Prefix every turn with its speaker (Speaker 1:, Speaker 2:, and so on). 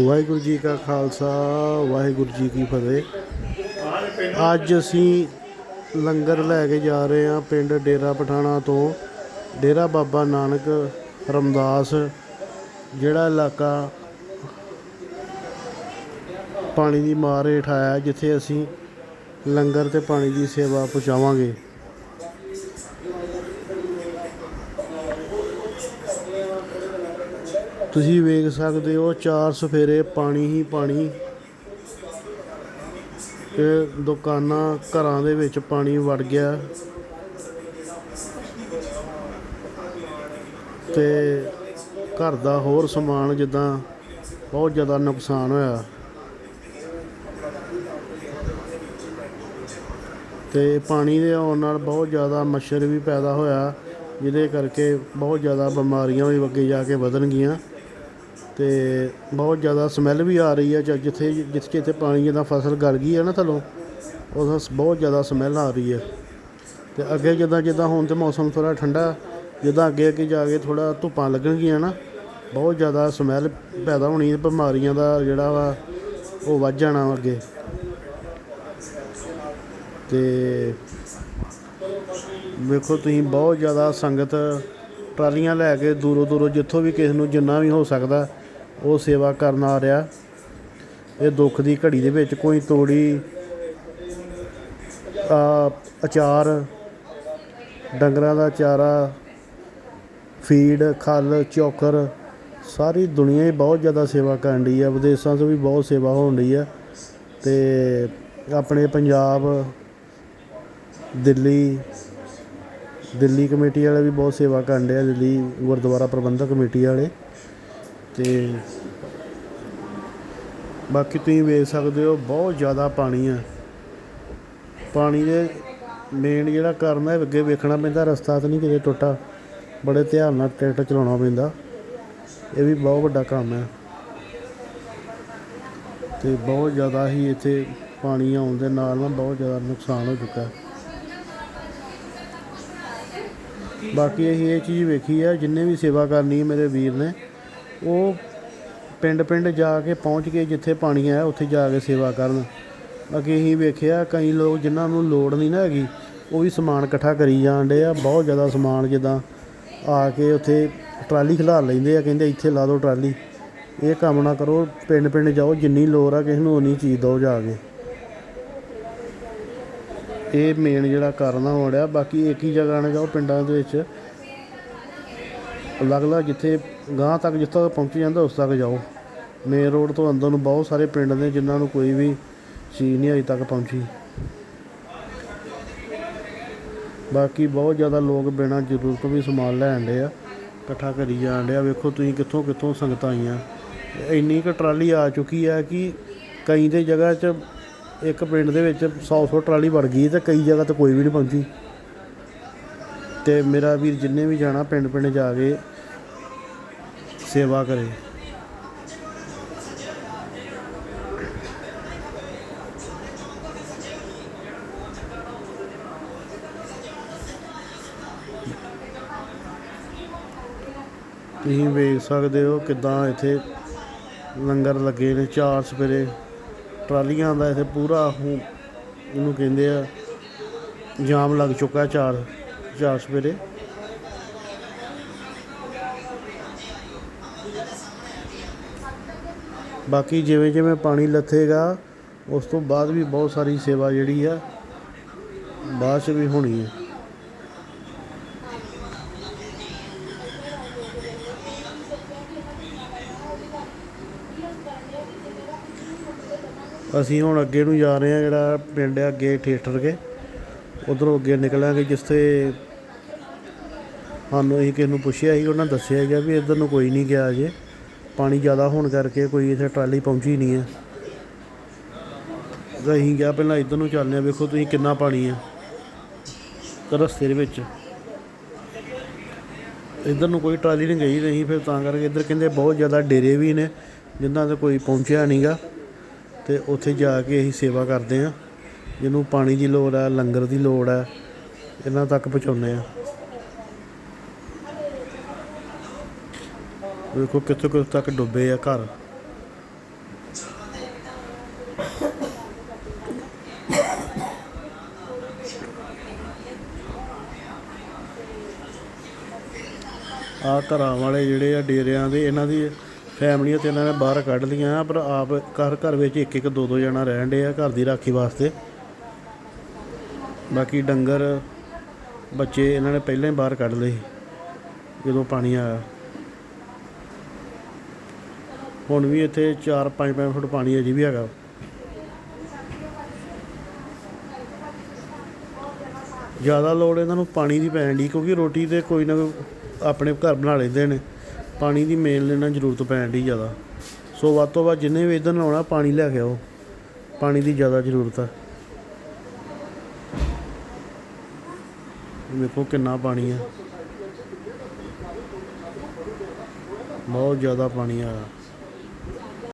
Speaker 1: ਵਾਹਿਗੁਰੂ ਜੀ ਕਾ ਖਾਲਸਾ, ਵਾਹਿਗੁਰੂ ਜੀ ਕੀ ਫਤਿਹ। ਅੱਜ ਅਸੀਂ ਲੰਗਰ ਲੈ ਕੇ ਜਾ ਰਹੇ ਹਾਂ ਪਿੰਡ ਡੇਰਾ ਪਠਾਣਾ ਤੋਂ। ਡੇਰਾ ਬਾਬਾ ਨਾਨਕ ਰਮਦਾਸ, ਜਿਹੜਾ ਇਲਾਕਾ ਪਾਣੀ ਦੀ ਮਾਰ ਹੇਠ ਆਇਆ, ਜਿੱਥੇ ਅਸੀਂ ਲੰਗਰ ਤੇ ਪਾਣੀ ਦੀ ਸੇਵਾ ਪਹੁੰਚਾਵਾਂਗੇ। ਤੁਸੀਂ ਵੇਖ ਸਕਦੇ ਹੋ, ਚਾਰ ਸਫੇਰੇ, ਪਾਣੀ ਹੀ ਪਾਣੀ। ਇਹ ਦੁਕਾਨਾਂ ਘਰਾਂ ਦੇ ਵਿੱਚ ਪਾਣੀ ਵੜ ਗਿਆ। ਤੇ ਘਰ ਦਾ ਹੋਰ ਸਮਾਨ ਜਿੱਦਾਂ ਬਹੁਤ ਜ਼ਿਆਦਾ ਨੁਕਸਾਨ ਹੋਇਆ। ਤੇ ਪਾਣੀ ਦੇ ਆਉਣ ਨਾਲ ਬਹੁਤ ਜ਼ਿਆਦਾ ਮੱਛਰ ਵੀ ਪੈਦਾ ਹੋਇਆ, ਜਿਹਦੇ ਕਰਕੇ ਬਹੁਤ ਜ਼ਿਆਦਾ ਬਿਮਾਰੀਆਂ ਵੀ ਅੱਗੇ ਜਾ ਕੇ ਵਧਣਗੀਆਂ। ਤੇ ਬਹੁਤ ਜ਼ਿਆਦਾ ਸਮੈਲ ਵੀ ਆ ਰਹੀ ਹੈ, ਜਾਂ ਜਿੱਥੇ ਜਿੱਥੇ ਜਿੱਥੇ ਪਾਣੀ ਜਿੱਦਾਂ ਫਸਲ ਗਲ ਗਈ ਹੈ ਨਾ ਥੱਲੋਂ, ਉਹਦਾ ਬਹੁਤ ਜ਼ਿਆਦਾ ਸਮੈਲ ਆ ਰਹੀ ਹੈ। ਤੇ ਅੱਗੇ ਜਿੱਦਾਂ ਜਿੱਦਾਂ ਹੁਣ ਤੇ ਮੌਸਮ ਥੋੜਾ ਠੰਡਾ, ਜਿੱਦਾਂ ਅੱਗੇ ਅੱਗੇ ਜਾ ਕੇ ਥੋੜਾ ਧੁੱਪਾਂ ਲੱਗਣਗੀਆਂ ਨਾ, ਬਹੁਤ ਜ਼ਿਆਦਾ ਸਮੈਲ ਪੈਦਾ ਹੋਣੀ ਹੈ, ਬਿਮਾਰੀਆਂ ਦਾ ਜਿਹੜਾ ਵਾ, ਉਹ ਵੱਧ ਜਾਣਾ ਵਾ ਅੱਗੇ। ਤੇ ਵੇਖੋ ਤੁਸੀਂ ਬਹੁਤ ਜ਼ਿਆਦਾ ਸੰਗਤ ਟਰਾਲੀਆਂ ਲੈ ਕੇ ਦੂਰੋਂ ਦੂਰੋਂ ਜਿੱਥੋਂ ਵੀ ਕਿਸੇ ਨੂੰ ਜਿੰਨਾ ਵੀ ਹੋ ਸਕਦਾ ਉਹ ਸੇਵਾ ਕਰਨ ਆ ਰਿਹਾ। ਇਹ ਦੁੱਖ ਦੀ ਘੜੀ ਦੇ ਵਿੱਚ ਕੋਈ ਤੋੜੀ, ਆ, ਅਚਾਰ, ਡੰਗਰਾਂ ਦਾ ਚਾਰਾ, ਫੀਡ, ਖਲ, ਚੌਕਰ, ਸਾਰੀ ਦੁਨੀਆ ਹੀ ਬਹੁਤ ਜ਼ਿਆਦਾ ਸੇਵਾ ਕਰਨ ਡਈ ਆ। ਵਿਦੇਸ਼ਾਂ ਤੋਂ ਵੀ ਬਹੁਤ ਸੇਵਾ ਹੋਣ ਡਈ ਆ। ਤੇ ਆਪਣੇ ਪੰਜਾਬ, ਦਿੱਲੀ ਦਿੱਲੀ ਕਮੇਟੀ ਵਾਲੇ ਵੀ ਬਹੁਤ ਸੇਵਾ ਕਰਨ ਡਏ ਆ। ਦਿੱਲੀ ਗੁਰਦੁਆਰਾ ਪ੍ਰਬੰਧਕ ਕਮੇਟੀ ਵਾਲੇ। ਤੇ ਬਾਕੀ ਤੁਸੀਂ ਵੇਖ ਸਕਦੇ ਹੋ, ਬਹੁਤ ਜ਼ਿਆਦਾ ਪਾਣੀ ਆ। ਪਾਣੀ ਦੇ ਮੇਨ ਜਿਹੜਾ ਕਾਰਨ ਹੈ, ਅੱਗੇ ਵੇਖਣਾ ਪੈਂਦਾ, ਰਸਤਾ ਤਾਂ ਨਹੀਂ ਕਿਤੇ ਟੁੱਟਾ। ਬੜੇ ਧਿਆਨ ਨਾਲ ਟਰੈਕਟਰ ਚਲਾਉਣਾ ਪੈਂਦਾ। ਇਹ ਵੀ ਬਹੁਤ ਵੱਡਾ ਕੰਮ ਹੈ ਤੇ ਬਹੁਤ ਜ਼ਿਆਦਾ ਹੀ ਇੱਥੇ ਪਾਣੀ ਆਉਣ ਦੇ ਨਾਲ ਨਾ ਬਹੁਤ ਜ਼ਿਆਦਾ ਨੁਕਸਾਨ ਹੋ ਚੁੱਕਾ। ਬਾਕੀ ਅਸੀਂ ਇਹ ਚੀਜ਼ ਵੇਖੀ ਹੈ ਜਿੰਨੇ ਵੀ ਸੇਵਾ ਕਰਨੀ ਹੈ ਮੇਰੇ ਵੀਰ ਨੇ ਉਹ ਪਿੰਡ ਪਿੰਡ ਜਾ ਕੇ ਪਹੁੰਚ ਕੇ ਜਿੱਥੇ ਪਾਣੀ ਆਇਆ ਉੱਥੇ ਜਾ ਕੇ ਸੇਵਾ ਕਰਨ। ਅੱਗੇ ਅਸੀਂ ਵੇਖਿਆ, ਕਈ ਲੋਕ ਜਿਨ੍ਹਾਂ ਨੂੰ ਲੋੜ ਨਹੀਂ ਨਾ ਹੈਗੀ, ਉਹ ਵੀ ਸਮਾਨ ਇਕੱਠਾ ਕਰੀ ਜਾਣ ਡੇ ਆ, ਬਹੁਤ ਜ਼ਿਆਦਾ ਸਮਾਨ ਜਿੱਦਾਂ ਆ ਕੇ ਉੱਥੇ ਟਰਾਲੀ ਖਿਲਾਰ ਲੈਂਦੇ ਆ, ਕਹਿੰਦੇ ਇੱਥੇ ਲਾ ਦਿਓ ਟਰਾਲੀ। ਇਹ ਕੰਮ ਨਾ ਕਰੋ, ਪਿੰਡ ਪਿੰਡ ਜਾਓ, ਜਿੰਨੀ ਲੋੜ ਆ ਕਿਸੇ ਨੂੰ ਉਨੀ ਚੀਜ਼ ਦਿਓ ਜਾ ਕੇ। ਇਹ ਮੇਨ ਜਿਹੜਾ ਕਾਰਨ ਹੋ ਰਿਹਾ ਬਾਕੀ ਇੱਕ ਹੀ ਜਗ੍ਹਾ ਨਾ ਜਾਓ ਪਿੰਡਾਂ ਦੇ ਵਿੱਚ। ਅਲੱਗ-ਅਲੱਗ ਜਿੱਥੇ ਗਾਂ ਤੱਕ ਜਿੱਥੇ ਤੱਕ ਪਹੁੰਚ ਜਾਂਦਾ ਉਸ ਤੱਕ ਜਾਓ। ਮੇਨ ਰੋਡ ਤੋਂ ਅੰਦਰ ਨੂੰ ਬਹੁਤ ਸਾਰੇ ਪਿੰਡ ਨੇ ਜਿਨ੍ਹਾਂ ਨੂੰ ਕੋਈ ਵੀ ਚੀਜ਼ ਨਹੀਂ ਅਜੇ ਤੱਕ ਪਹੁੰਚੀ। ਬਾਕੀ ਬਹੁਤ ਜ਼ਿਆਦਾ ਲੋਕ ਬਿਨਾਂ ਜ਼ਰੂਰਤ ਵੀ ਸਮਾਨ ਲੈਣ ਡੇ ਆ, ਇਕੱਠਾ ਕਰੀ ਜਾਣ ਡਿਆ ਵੇਖੋ ਤੁਸੀਂ ਕਿੱਥੋਂ ਕਿੱਥੋਂ ਸੰਗਤਾਂ ਆਈਆਂ। ਇੰਨੀ ਕੁ ਟਰਾਲੀ ਆ ਚੁੱਕੀ ਆ ਕਿ ਕਈ ਦੇ ਜਗ੍ਹਾ 'ਚ ਇੱਕ ਪਿੰਡ ਦੇ ਵਿੱਚ 100-100 ਟਰਾਲੀ ਵੜ ਗਈ ਤੇ ਕਈ ਜਗ੍ਹਾ ਤੇ ਕੋਈ ਵੀ ਨਹੀਂ ਪਹੁੰਚੀ। ਤੇ ਮੇਰਾ ਵੀਰ ਜਿੰਨੇ ਵੀ ਜਾਣਾ ਪਿੰਡ ਪਿੰਡ ਜਾ ਕੇ ਸੇਵਾ ਕਰੇ। ਤੁਸੀਂ ਵੇਖ ਸਕਦੇ ਹੋ ਕਿਦਾਂ ਇੱਥੇ ਲੰਗਰ ਲੱਗੇ ਨੇ, ਚਾਰ ਸਵੇਰੇ। ਟਰਾਲੀਆਂ ਦਾ ਇੱਥੇ ਪੂਰਾ ਹੁਣ ਇਹਨੂੰ ਕਹਿੰਦੇ ਆ, ਜਾਮ ਲੱਗ ਚੁੱਕਾ ਚਾਰ ਚਾਰ ਸਵੇਰੇ। ਬਾਕੀ ਜਿਵੇਂ ਜਿਵੇਂ ਪਾਣੀ ਲੱਥੇਗਾ, ਉਸ ਤੋਂ ਬਾਅਦ ਵੀ ਬਹੁਤ ਸਾਰੀ ਸੇਵਾ ਜਿਹੜੀ ਆ, ਬਾਅਦ ਚ ਵੀ ਹੋਣੀ ਹੈ ਅਸੀਂ ਹੁਣ ਅੱਗੇ ਨੂੰ ਜਾ ਰਹੇ ਹਾਂ ਜਿਹੜਾ ਪਿੰਡ ਹੈ ਅੱਗੇ ਠੇਠਰ ਕੇ, ਉਧਰੋਂ ਅੱਗੇ ਨਿਕਲਾਂਗੇ ਜਿੱਥੇ ਸਾਨੂੰ ਅਸੀਂ ਕਿਸੇ ਨੂੰ ਪੁੱਛਿਆ ਸੀ, ਉਹਨਾਂ ਦੱਸਿਆ ਸੀਗਾ ਵੀ ਇੱਧਰ ਨੂੰ ਕੋਈ ਨਹੀਂ ਗਿਆ ਅਜੇ। ਪਾਣੀ ਜ਼ਿਆਦਾ ਹੋਣ ਕਰਕੇ ਕੋਈ ਇੱਥੇ ਟਰਾਲੀ ਪਹੁੰਚੀ ਨਹੀਂ ਹੈ। ਅਸੀਂ ਗਿਆ ਪਹਿਲਾਂ ਇੱਧਰ ਨੂੰ ਚੱਲਦੇ ਹਾਂ, ਵੇਖੋ ਤੁਸੀਂ ਕਿੰਨਾ ਪਾਣੀ ਹੈ। ਰਸਤੇ ਦੇ ਵਿੱਚ। ਇੱਧਰ ਨੂੰ ਕੋਈ ਟਰਾਲੀ ਨਹੀਂ ਗਈ ਨਹੀਂ ਫਿਰ ਤਾਂ ਕਰਕੇ ਇੱਧਰ ਕਹਿੰਦੇ ਬਹੁਤ ਜ਼ਿਆਦਾ ਡੇਰੇ ਵੀ ਨੇ, ਜਿਨ੍ਹਾਂ ਤੇ ਕੋਈ ਪਹੁੰਚਿਆ ਨਹੀਂਗਾ ਤੇ ਉੱਥੇ ਜਾ ਕੇ ਅਸੀਂ ਸੇਵਾ ਕਰਦੇ ਹਾਂ। ਜਿਹਨੂੰ ਪਾਣੀ ਦੀ ਲੋੜ ਹੈ, ਲੰਗਰ ਦੀ ਲੋੜ ਹੈ, ਇਹਨਾਂ ਤੱਕ ਪਹੁੰਚਾਉਂਦੇ ਆ ਦੇਖੋ ਕਿੱਥੇ ਕਿੱਥੇ ਤੱਕ ਡੁੱਬੇ ਆ ਘਰ। ਆ ਧਰਾਂ ਵਾਲੇ ਜਿਹੜੇ ਆ ਡੇਰਿਆਂ ਦੇ, ਇਹਨਾਂ ਦੀ ਫੈਮਲੀਆਂ ਤੇ ਇਹਨਾਂ ਨੇ ਬਾਹਰ ਕੱਢ ਲੀਆਂ ਪਰ ਆਪ ਘਰ ਘਰ ਵਿੱਚ ਇੱਕ ਇੱਕ, ਦੋ ਦੋ ਜਣਾ ਰਹਿਣ ਦੇ ਆ ਘਰ ਦੀ ਰਾਖੀ ਵਾਸਤੇ। ਬਾਕੀ ਡੰਗਰ, ਬੱਚੇ ਇਹਨਾਂ ਨੇ ਪਹਿਲਾਂ ਹੀ ਬਾਹਰ ਕੱਢ ਲਏ ਜਦੋਂ ਪਾਣੀ ਆਇਆ। ਹੁਣ ਵੀ ਇੱਥੇ 4-5 ਫੁੱਟ ਪਾਣੀ ਅਜੇ ਵੀ ਹੈਗਾ। ਜ਼ਿਆਦਾ ਲੋੜ ਇਹਨਾਂ ਨੂੰ ਪਾਣੀ ਦੀ ਪੈਣ ਦੀ, ਕਿਉਂਕਿ ਰੋਟੀ ਤੇ ਕੋਈ ਨਾ ਕੋਈ ਆਪਣੇ ਘਰ ਬਣਾ ਲੈਂਦੇ ਨੇ। ਪਾਣੀ ਦੀ ਮੇਨ ਇਹਨਾਂ ਨੂੰ ਜ਼ਰੂਰਤ ਪੈਣ ਦੀ ਜ਼ਿਆਦਾ। ਸੋ ਵੱਧ ਤੋਂ ਵੱਧ ਜਿੰਨੇ ਵੀ ਇੱਧਰ ਨੂੰ ਆਉਣਾ, ਪਾਣੀ ਲੈ ਕੇ ਆਓ। ਪਾਣੀ ਦੀ ਜ਼ਿਆਦਾ ਜ਼ਰੂਰਤ ਹੈ ਵੇਖੋ ਕਿੰਨਾ ਪਾਣੀ ਹੈ ਬਹੁਤ ਜ਼ਿਆਦਾ ਪਾਣੀ ਆ।